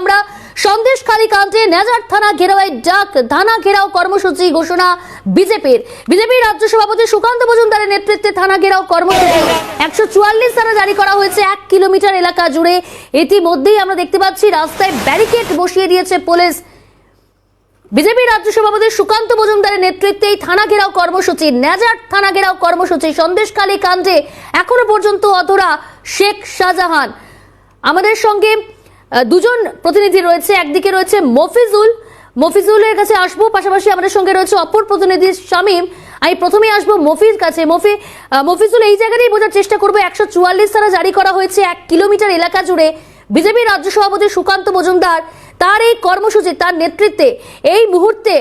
আমরা সন্দেশখালী কাণ্ডে নেজার থানা ঘেরাওয়ের ডাক, থানা ঘেরাও কর্মসূচি ঘোষণা বিজেপির। বিজেপির রাজ্য সভাপতি সুকান্ত মজুমদারের নেতৃত্বে থানা ঘেরাও কর্মসূচি। একশো চুয়াল্লিশ জারি করা হয়েছে এক কিলোমিটার এলাকা জুড়ে। ইতিমধ্যেই আমরা দেখতে পাচ্ছি, রাস্তায় ব্যারিকেড বসিয়ে দিয়েছে পুলিশ। রাজ্য সভাপতি সুকান্ত মজুমদারের নেতৃত্বে থানা ঘেরাও কর্মসূচি, নেজার থানা ঘেরাও কর্মসূচি সন্দেশখালী কাণ্ডে এখনও পর্যন্ত অধরা শেখ শাহজাহান। আমাদের সঙ্গে দুজন প্রতিনিধি রয়েছে। একদিকে রয়েছে মফিজুল। মফিজুলের কাছে আসব, পাশাপাশি আমাদের সঙ্গে রয়েছে অপর প্রতিনিধি শামীম। আমি প্রথমেই আসব মফিজ কাছে। মফি মফিজুল, এই জায়গাতেই বোঝার চেষ্টা করব। একশো চুয়াল্লিশ ধারা জারি করা হয়েছে এক কিলোমিটার এলাকা জুড়ে বিজেপি রাজ্য সভাপতি সুকান্ত মজুমদার। তার এই কর্মসূচি, তার নেতৃত্বে এই মুহূর্তে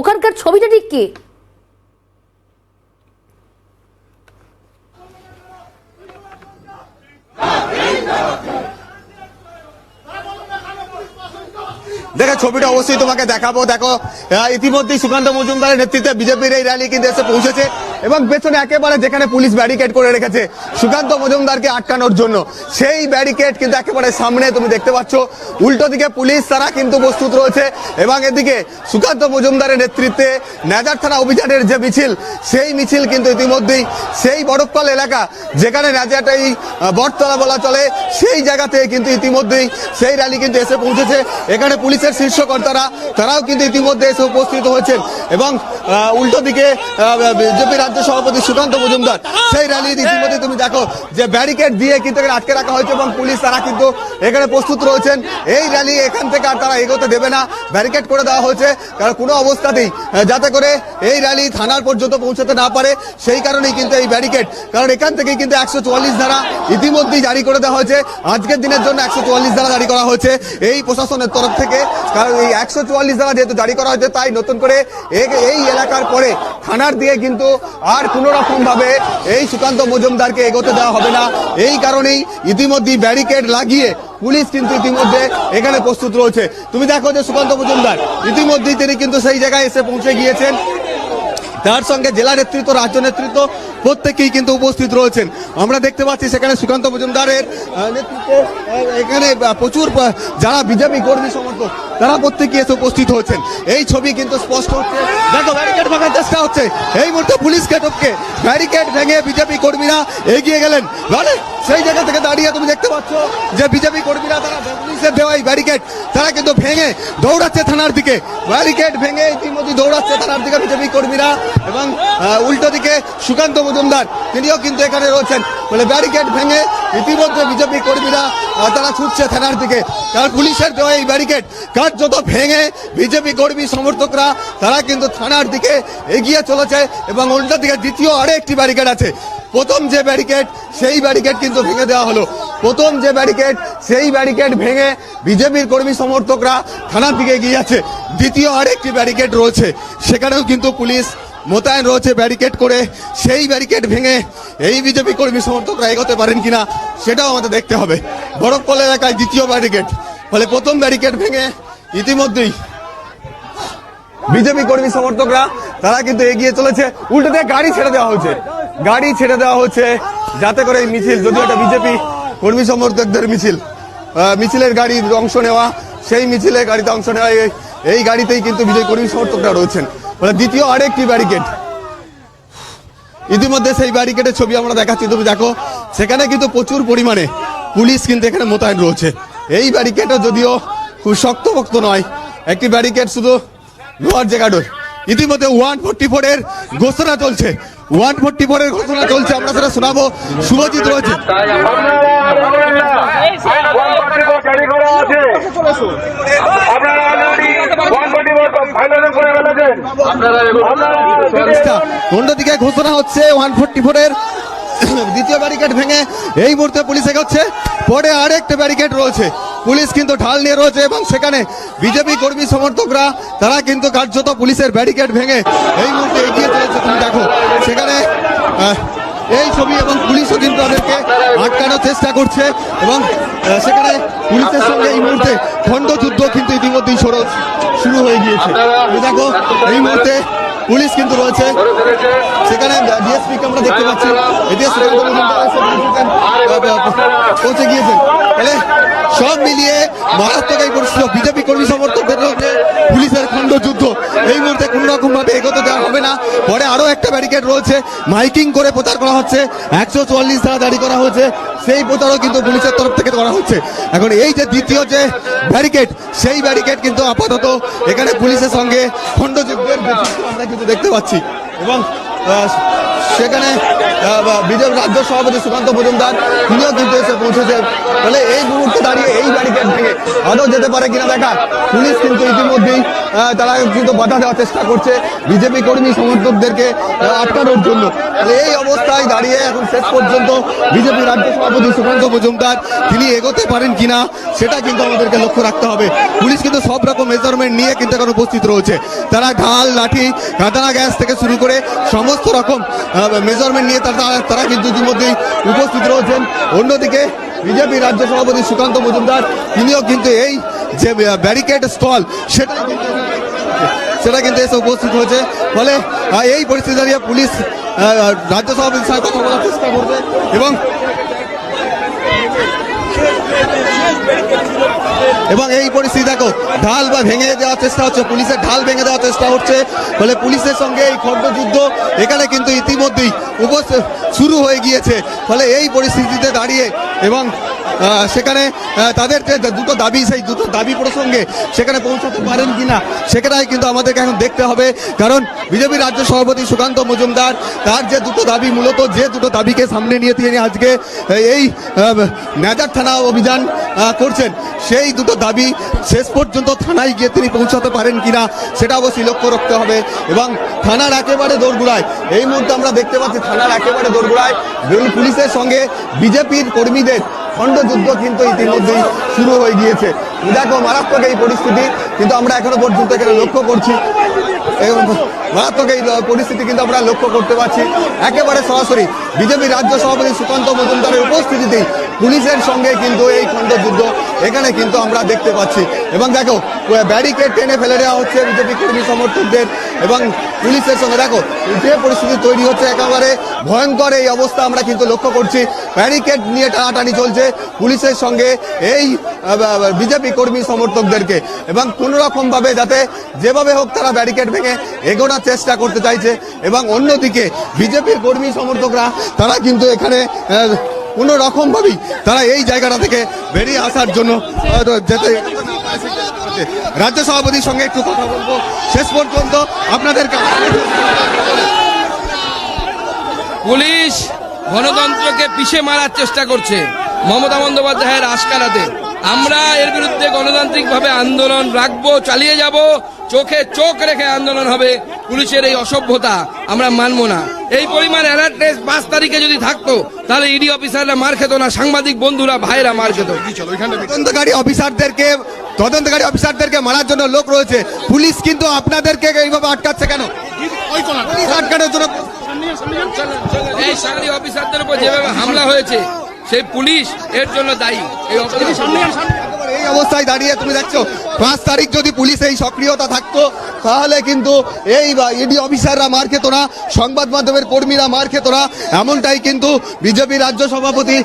ওখানকার ছবিটা ঠিক কি? ছবিটা অবশ্যই তোমাকে দেখাবো। দেখো ইতিমধ্যেই সুকান্ত মজুমদারের নেতৃত্বে বিজেপির এই র্যালি কিন্তু এসে পৌঁছেছে। এবং পেছনে একেবারে যেখানে পুলিশ ব্যারিকেড করে রেখেছে সুকান্ত মজুমদারকে আটকানোর জন্য। সেই ব্যারিকেড কিন্তু একেবারে সামনে তুমি দেখতে পাচ্ছ। উল্টো দিকে পুলিশ তারা কিন্তু প্রস্তুত রয়েছে এবং এদিকে সুকান্ত মজুমদারের নেতৃত্বে নেজার থানা অভিযানের যে মিছিল সেই মিছিল কিন্তু ইতিমধ্যেই সেই বড়কল এলাকা যেখানে আহ, বটতলা বলা চলে সেই জায়গাতে কিন্তু ইতিমধ্যেই সেই র্যালি কিন্তু এসে পৌঁছেছে। এখানে পুলিশের শীর্ষকর্তারা তারাও কিন্তু ইতিমধ্যে এসে উপস্থিত হয়েছেন। এবং উল্টো দিকে বিজেপি রাজ্য সভাপতি সুকান্ত মজুমদার। সেই র্যালি ইতিমধ্যে তুমি দেখো যে ব্যারিকেড দিয়ে কিন্তু এখানে আটকে রাখা হয়েছে এবং পুলিশ তারা কিন্তু এখানে প্রস্তুত রয়েছেন। এই র্যালি এখান থেকে আর তারা এগোতে দেবে না। ব্যারিকেড করে দেওয়া হয়েছে। কারণ কোনো অবস্থাতেই যাতে করে এই র্যালি থানার পর্যন্ত পৌঁছাতে না পারে, সেই কারণেই কিন্তু এই ব্যারিকেড কারণ এখান থেকেই কিন্তু একশো চুয়াল্লিশ ধারা ইতিমধ্যেই জারি করে দেওয়া হয়েছে। আজকের দিনের জন্য একশো চুয়াল্লিশ ধারা জারি করা হয়েছে এই প্রশাসনের তরফ থেকে। কারণ এই একশো চুয়াল্লিশ ধারা যেহেতু জারি করা হয়েছে, তাই নতুন করে এই এলাকার পরে থানার দিয়ে কিন্তু আর কোনো রকম ভাবে এই সুকান্ত মজুমদারকে এগোতে দেওয়া হবে না। এই কারণেই ইতিমধ্যেই ব্যারিকেড লাগিয়ে পুলিশ কিন্তু ইতিমধ্যে এখানে প্রস্তুত রয়েছে। তুমি দেখো যে সুকান্ত মজুমদার, ইতিমধ্যেই তিনি কিন্তু সেই জায়গায় এসে পৌঁছে গিয়েছেন। তার সঙ্গে জেলা নেতৃত্ব, রাজ্য নেতৃত্ব প্রত্যেকেই কিন্তু উপস্থিত রয়েছেন। আমরা দেখতে পাচ্ছি সেখানে সুকান্ত মজুমদারের নেতৃত্বে এখানে প্রচুর যারা বিজেপি কর্মী সমর্থক, তারা প্রত্যেকে এসে উপস্থিত হচ্ছেন এই ছবি কিন্তু স্পষ্ট হচ্ছে। দেখো ব্যারিকেড ভাঙার চেষ্টা হচ্ছে। এই মুহূর্তে পুলিশকে টপকে ব্যারিকেড ভেঙে বিজেপি কর্মীরা এগিয়ে গেলেন। মানে সেই জায়গা থেকে দাঁড়িয়ে তুমি দেখতে পাচ্ছ যে বিজেপি কর্মীরা তারা পুলিশের দেওয়া এই ব্যারিকেড তারা কিন্তু ভেঙে দৌড়াচ্ছে থানার দিকে। ব্যারিকেড ভেঙে ইতিমধ্যে দৌড়াচ্ছে থানার দিকে বিজেপি কর্মীরা। এবং উল্টো দিকে সুকান্ত মজুমদার তিনিও কিন্তু এখানে রয়েছেন। বলে ব্যারিকেড ভেঙে ইতিমধ্যে বিজেপি কর্মীরা তারা ছুটছে থানার দিকে। কারণ পুলিশের দেওয়া এই ব্যারিকেড কার্যত ভেঙে বিজেপি কর্মী, সমর্থকরা, তারা কিন্তু থানার দিকে এগিয়ে চলেছে এবং উল্টো দিকে দ্বিতীয় আরও একটি ব্যারিকেড আছে। প্রথম যে ব্যারিকেড সেই ব্যারিকেড কিন্তু ভেঙে দেওয়া হলো। প্রথম যে ব্যারিকেড সেই ব্যারিকেড ভেঙে বিজেপির কর্মী, সমর্থকরা থানার দিকে এগিয়ে যাচ্ছে দ্বিতীয় আরেকটি ব্যারিকেড রয়েছে। সেখানেও কিন্তু পুলিশ মোতায়েন রয়েছে ব্যারিকেড করে। সেই ব্যারিকেড ভেঙে এই বিজেপি কর্মী সমর্থকরা এগোতে পারেন কিনা সেটাও আমাদের দেখতে হবে। বরফকল এলাকায় দ্বিতীয় ব্যারিকেড। ফলে প্রথম ব্যারিকেড ভেঙে ইতিমধ্যেই বিজেপি কর্মী সমর্থকরা, তারা কিন্তু এগিয়ে চলেছে। উল্টো দিয়ে গাড়ি ছেড়ে দেওয়া হয়েছে। গাড়ি ছেড়ে দেওয়া হচ্ছে যাতে করে এই মিছিল, যদিও এটা বিজেপি কর্মী সমর্থকদের মিছিল মিছিলের গাড়ির অংশ নেওয়া সেই মিছিলে গাড়িতে অংশ নেওয়া এই- এই গাড়িতেই কিন্তু বিজেপি কর্মী সমর্থকরা রয়েছেন। মানে দ্বিতীয় আরেকটি ব্যারিকেড। ইতিমধ্যে সেই ব্যারিকেডের ছবি আমরা দেখাচ্ছি। তুমি দেখো সেখানে কিন্তু প্রচুর পরিমাণে পুলিশ কিন্তু এখানে মোতায়েন রয়েছে। এই ব্যারিকেডও যদিও খুব শক্তপোক্ত নয় একটি ব্যারিকেড শুধু লোহার জায়গাটা ইতিমধ্যে ওয়ান ফোর্টি ফোর এর ঘোষণা চলছে। ওয়ান ফোর্টি ফোর এর ঘোষণা চলছে। আমরা সেটা শোনাবো। শুভজিৎ রয়েছে। জারি করা আছে। আপনারা অলরেডি ওয়ান ফোর্টি ফাইনাল করে ফেলেছেন অন্যদিকে ঘোষণা হচ্ছে ওয়ান ফোর্টি ফোর এর দ্বিতীয় ব্যারিকেড ভেঙে এই মুহূর্তে পুলিশ এগোচ্ছে। পরে আরেকটা ব্যারিকেড রয়েছে। পুলিশ কিন্তু ঢাল নিয়ে রয়েছে এবং সেখানে বিজেপি কর্মী সমর্থকরা তারা কিন্তু কার্যত পুলিশের ব্যারিকেড ভেঙে এই মুহূর্তে এগিয়ে চলেছে। তুমি দেখো সেখানে এই ছবি এবং পুলিশও কিন্তু তাদেরকে আটকানোর চেষ্টা করছে এবং সেখানে পুলিশের সঙ্গে এই মুহূর্তে খণ্ডযুদ্ধ কিন্তু ইতিমধ্যেই শুরু শুরু হয়ে গিয়েছে। দেখো, এই মুহূর্তে পুলিশ কিন্তু রয়েছে। সেখানে ডিএসপি কে আমরা দেখতে পাচ্ছি। পৌঁছে গিয়েছেন তাহলে সব মিলিয়ে মারাত্মক এই পরিস্থিতি। বিজেপি কর্মী সমর্থকদের পুলিশের খণ্ড যুদ্ধ। এই মুহূর্তে কোন রকম এগোতে না, পরে আরও একটা ব্যারিকেড রয়েছে। মাইকিং করে প্রচার করা হচ্ছে। একশো চুয়াল্লিশ ধারা জারি করা হয়েছে। সেই প্রচারও কিন্তু পুলিশের তরফ থেকে করা হচ্ছে। এখন এই যে দ্বিতীয় যে ব্যারিকেড সেই ব্যারিকেড কিন্তু আপাতত এখানে পুলিশের সঙ্গে খণ্ডযুদ্ধের আমরা কিন্তু দেখতে পাচ্ছি। এবং সেখানে বিজেপি রাজ্য সভাপতি সুকান্ত মজুমদার, তিনিও কিন্তু এসে পৌঁছেছেন। ফলে এই মুহূর্তে দাঁড়িয়ে এই ব্যারিকেড ভেঙে আদৌ যেতে পারে কিনা দেখা। পুলিশ কিন্তু ইতিমধ্যেই তারা কিন্তু বাধা দেওয়ার চেষ্টা করছে বিজেপি কর্মী সমর্থকদেরকে আটকানোর জন্য। তাহলে এই অবস্থায় দাঁড়িয়ে এখন শেষ পর্যন্ত বিজেপি রাজ্য সভাপতি সুকান্ত মজুমদার, তিনি এগোতে পারেন কিনা, সেটা কিন্তু আমাদেরকে লক্ষ্য রাখতে হবে। পুলিশ কিন্তু সব রকম মেজারমেন্ট নিয়ে কিন্তু এখন উপস্থিত রয়েছে। তারা ঢাল, লাঠি, কাঁদানা গ্যাস থেকে শুরু করে সমস্ত রকম মেজারমেন্ট নিয়ে তারা তারা কিন্তু ইতিমধ্যেই উপস্থিত রয়েছেন। অন্যদিকে বিজেপি রাজ্য সভাপতি সুকান্ত মজুমদার, তিনিও কিন্তু এই যে ব্যারিকেড স্টল সেটা সেটা কিন্তু এসে উপস্থিত হয়েছে। ফলে এই পরিস্থিতি দাঁড়িয়ে পুলিশ রাজ্য সভাপতির সঙ্গে কথা বলার চেষ্টা করবে এবং এবং এই পরিস্থিতি দেখো, ঢাল বা ভেঙে দেওয়ার চেষ্টা হচ্ছে, পুলিশের ঢাল ভেঙে দেওয়ার চেষ্টা হচ্ছে, ফলে পুলিশের সঙ্গে এই খণ্ডযুদ্ধ এখানে কিন্তু ইতিমধ্যেই উপস্থিত শুরু হয়ে গিয়েছে। ফলে এই পরিস্থিতিতে দাঁড়িয়ে এবং সেখানে তাদের যে দুটো দাবি, সেই দুটো দাবি প্রসঙ্গে সেখানে পৌঁছাতে পারেন কিনা, সেখানেই কিন্তু আমাদেরকে এখন দেখতে হবে। কারণ বিজেপি রাজ্য সভাপতি সুকান্ত মজুমদার, তার যে দুটো দাবি, মূলত যে দুটো দাবিকে সামনে নিয়ে তিনি আজকে এই নেজার থানা অভিযান করছেন। সেই দুটো দাবি শেষ পর্যন্ত থানায় গিয়ে তিনি পৌঁছাতে পারেন কিনা, সেটা অবশ্যই লক্ষ্য রাখতে হবে। এবং থানার একেবারে দোরগোড়ায়, এই মুহূর্তে আমরা দেখতে পাচ্ছি থানার একেবারে দোরগোড়ায় বেল- পুলিশের সঙ্গে বিজেপির কর্মীদের খণ্ডযুদ্ধ কিন্তু ইতিমধ্যেই শুরু হয়ে গিয়েছে। দেখো, মারাত্মক এই পরিস্থিতি, কিন্তু আমরা এখনও পর্যন্ত এখানে লক্ষ্য করছি। এবং মারাত্মক এই পরিস্থিতি কিন্তু আমরা লক্ষ্য করতে পারছি। একেবারে সরাসরি বিজেপি রাজ্য সভাপতি সুকান্ত মজুমদারের উপস্থিতিতেই পুলিশের সঙ্গে কিন্তু এই খণ্ডযুদ্ধ এখানে কিন্তু আমরা দেখতে পাচ্ছি। এবং দেখো ব্যারিকেড টেনে ফেলে দেওয়া হচ্ছে বিজেপি কর্মী সমর্থকদের এবং পুলিশের সঙ্গে। দেখো, যে পরিস্থিতি তৈরি হচ্ছে একেবারে ভয়ঙ্কর এই অবস্থা আমরা কিন্তু লক্ষ্য করছি। ব্যারিকেড নিয়ে টানাটানি চলছে পুলিশের সঙ্গে এই বিজেপি কর্মী সমর্থকদেরকে। এবং কোন রকম ভাবে যাতে যেভাবে হোক তারা ব্যারিকেড ভেঙে এগোনোর চেষ্টা করতে চাইছে। এবং অন্যদিকে বিজেপির কর্মী সমর্থকরা, তারা কিন্তু এখানে কোনো রকম ভাবেই তারা এই জায়গাটা থেকে বেরিয়ে আসার জন্য যেতে রাজ্য সভাপতির সঙ্গে একটু কথা বলব। শেষ পর্যন্ত আপনাদেরকে পুলিশ গণতন্ত্রকে পিষে মারার চেষ্টা করছে মমতা বন্দ্যোপাধ্যায়ের আশকারাতে। আমরা এর বিরুদ্ধে গণতান্ত্রিকভাবে আন্দোলন রাখব, চালিয়ে যাব। চোখে চোখ রেখে আন্দোলন হবে পুলিশের এই অসভ্যতা আমরা মানবো না। এই পরিমাণ অ্যালার্টনেস পাঁচ তারিখে যদি থাকতো তাহলে ইডি অফিসাররা মার খেত না সাংবাদিক বন্ধুরা ভাইরা মার খেত। তদন্তকারী অফিসারদেরকে তদন্তকারী অফিসারদেরকে মারার জন্য লোক রয়েছে। পুলিশ কিন্তু আপনাদেরকে এইভাবে আটকাচ্ছে কেন? পুলিশ আটকানোর জন্য এই সাংবাদিক অফিসারদের উপর যেভাবে হামলা হয়েছে সেই পুলিশ এর জন্য দায়ী। এই অফিসার অবস্থায় দাঁড়িয়ে তুমি দেখছ, পাঁচ তারিখ যদি পুলিশ এই সক্রিয়তা থাকতো, তাহলে কিন্তু এই ইডি অফিসাররা মার খেত না, সংবাদ মাধ্যমের কর্মীরা মার খেত না। এমনটাই কিন্তু বিজেপি রাজ্য সভাপতি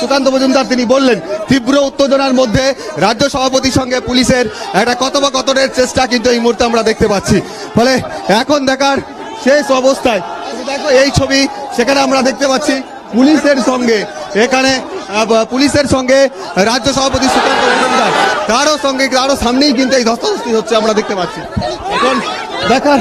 সুকান্ত মজুমদার তিনি বললেন, তীব্র উত্তেজনার মধ্যে রাজ্য সভাপতির সঙ্গে পুলিশের একটা কথোপকথনের চেষ্টা কিন্তু এই মুহূর্তে আমরা দেখতে পাচ্ছি। ফলে এখন দেখার শেষ অবস্থায়, দেখো এই ছবি, সেখানে আমরা দেখতে পাচ্ছি পুলিশের সঙ্গে, এখানে পুলিশের সঙ্গে রাজ্য সভাপতি সুকান্ত মজুমদার, তারও সঙ্গে তারও সামনেই কিন্তু এই ধস্তাধস্তি হচ্ছে আমরা দেখতে পাচ্ছি। এখন দেখার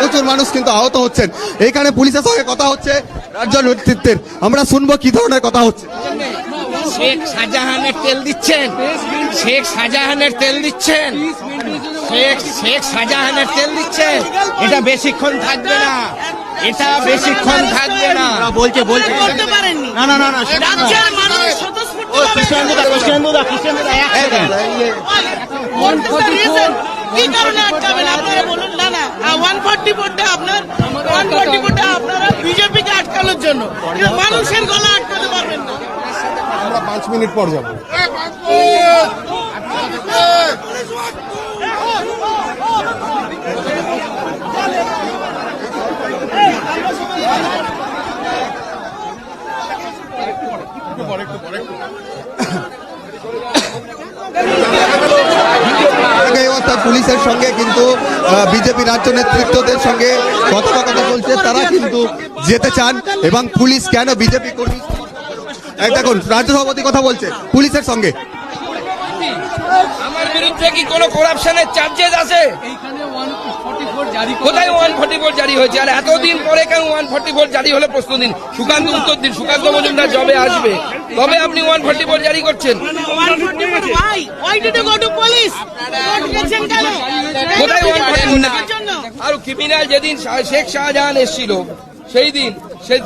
প্রচুর মানুষ কিন্তু আহত হচ্ছেন, এইখানে পুলিশের সঙ্গে কথা হচ্ছে, রাজ্য নেতৃত্বের। আমরা শুনব কি ধরনের কথা হচ্ছে। শেখ শাহজাহানের তেল দিচ্ছেন। শেখ শাহজাহানের তেল দিচ্ছেন। শেখ শেখ শাহজাহানের তেল দিচ্ছেন। এটা বেশিক্ষণ থাকবে না। এটা বেশিক্ষণ থাকবে না। বলছে বলছে। না না না না আপনারা বিজেপিকে আটকানোর জন্য। মানুষের গলা আটকাতে পারবেন না পাঁচ মিনিট পর যাব। পুলিশের সঙ্গে কিন্তু বিজেপি রাজ্য নেতৃত্বদের সঙ্গে কথোপকথন চলছে তারা কিন্তু যেতে চান এবং পুলিশ কেন বিজেপি কর্মী এই দেখুন, রাজ্য সভাপতি কথা বলছে, পুলিশের সঙ্গে। আমার বিরুদ্ধে কি কোনো করাপশনের চার্জেস আছে? কোথায় ওয়ান ফোর জারি হয়েছে? আর এতদিন পরে কেন ওয়ান ফোর জারি হলে দিন? সুকান্ত দিন। সুকান্ত জবে আসবে। তবে আপনি ওয়ান ফোর জারি করছেন। আর যেদিন শেখ শাহজাহান এসেছিল, সেই দিন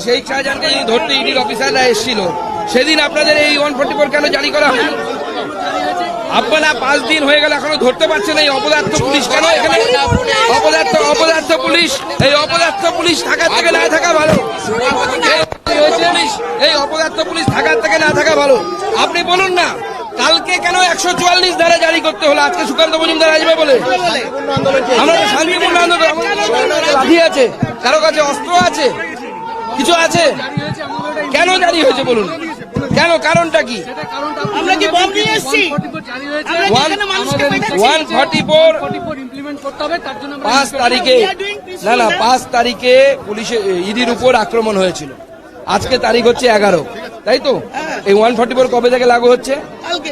শেখ শাহজাহানকে ধরতে ইডির অফিসাররা এসেছিল সেদিন আপনাদের এই ওয়ান ফর্টি ফোর কেন জারি করা হয়নি? আপনারা পাঁচ দিন হয়ে গেল, এখনও ধরতে পারছেন এই অপদার্থ পুলিশ কেন এখানে? অপদার্থ অপদার্থ পুলিশ, এই অপদার্থ পুলিশ থাকার থেকে না থাকা ভালো। এই অপদার্থ পুলিশ থাকার থেকে না থাকা ভালো। আপনি বলুন না, কালকে কেন একশো চুয়াল্লিশ ধারা জারি করতে হলো? আজকে সুকান্ত মজুমদার আসবে বলে। আমরা শান্তিপূর্ণ আন্দোলন আছে। কারও কাছে অস্ত্র আছে? কিছু আছে? কেন জারি হয়েছে বলুন? কেন কারণটা কি? আমরা কি বম নিয়ে এসেছি? ওয়ান ফর্টি ফোর ইমপ্লিমেন্ট করতে হবে তার জন্য আমরা পাঁচ তারিখে না না পাঁচ তারিখে পুলিশে ইডির উপর আক্রমণ হয়েছিল। আজকে তারিখ হচ্ছে এগারো। তাই তো? এই ওয়ান ফর্টি ফোর কবে থেকে লাগু হচ্ছে?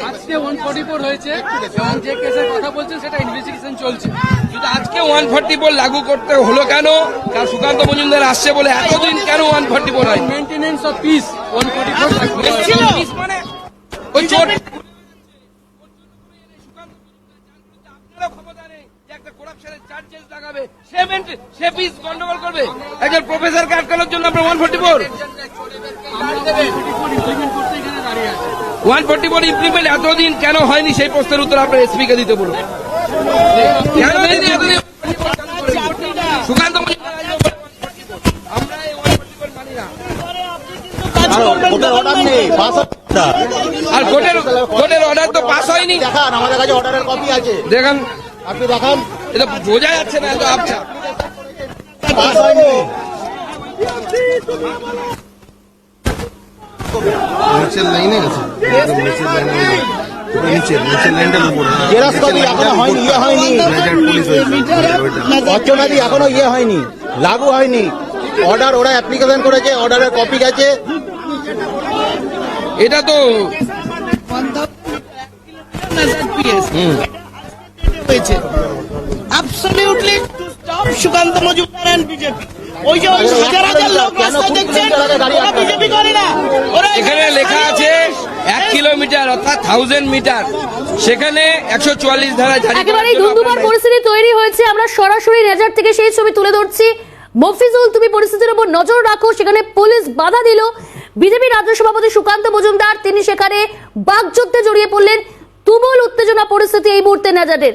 আজকে ওয়ান ফর্টি ফোর হয়েছে। যে কেসের কথা বলছেন সেটা ইনভেস্টিগেশন চলছে। আজকে ওয়ান ফর্টি ফোর লাগু করতে হলো কেন কারণ সুকান্ত মজুমদার আসছে বলে এতদিন কেন ওয়ান ফর্টি ফোর হয় maintenance of peace one forty four. মানে ওই চোট আপনারা ক্ষমতা নেই যে একটা corruption-এর charges লাগাবে, সে সে piece গন্ডগোল করবে। একজন প্রফেসরকে আটকানোর জন্য আপনার ওয়ান ফোর্টি ফোর ইমপ্লিমেন্ট করতে এখানে দাঁড়িয়ে আছে ওয়ান ফোর্টি ফোর ইমপ্লিমেন্ট এতদিন কেন হয়নি? সেই প্রশ্নের উত্তর আপনার এসপি কে দিতে বলুন? সুকান্ত মজুমদার আসবে বলে 144 আমরা এই 144 না। কাজ করবেন ওটার অর্ডার নেই পাস অর্ডার আর কোর্টের কোর্টের অর্ডার তো পাস হয়নি। দেখান আমাদের কাছে অর্ডারের কপি আছে। দেখেন। আপনি দেখান। এটা বোঝা যাচ্ছে না এত আচ্ছা পাস হয়নি জেরক্স কপি এখনও হয়নি ইয়ে হয়নি। অর্চনাদি এখনও ইয়ে হয়নি লাগু হয়নি অর্ডার ওরা অ্যাপ্লিকেশন করেছে অর্ডারের কপি গেছে। এটা তো হয়েছে। Absolutely to stop Sukanta Majumdar and BJP ওই যে ওই হাজার হাজার লোক রাস্তায় দেখছেন? ওরা বিজেপি করে না। ওরা এখানে লেখা আছে এক কিলোমিটার অর্থাৎ থাউজেন্ড মিটার সেখানে একশো চুয়াল্লিশ ধারা ধুন্ধুমার পরিস্থিতি তৈরি হয়েছে। আমরা সরাসরি নেজার থেকে সেই ছবি তুলে ধরছি। মফিজুল তুমি পরিস্থিতির উপর নজর রাখো। সেখানে পুলিশ বাধা দিল। বিজেপি রাজ্য সভাপতি সুকান্ত মজুমদার তিনি সেখানে বাগযুদ্ধে জড়িয়ে পড়লেন। তুমুল উত্তেজনা পরিস্থিতি এই মুহূর্তে নেজারের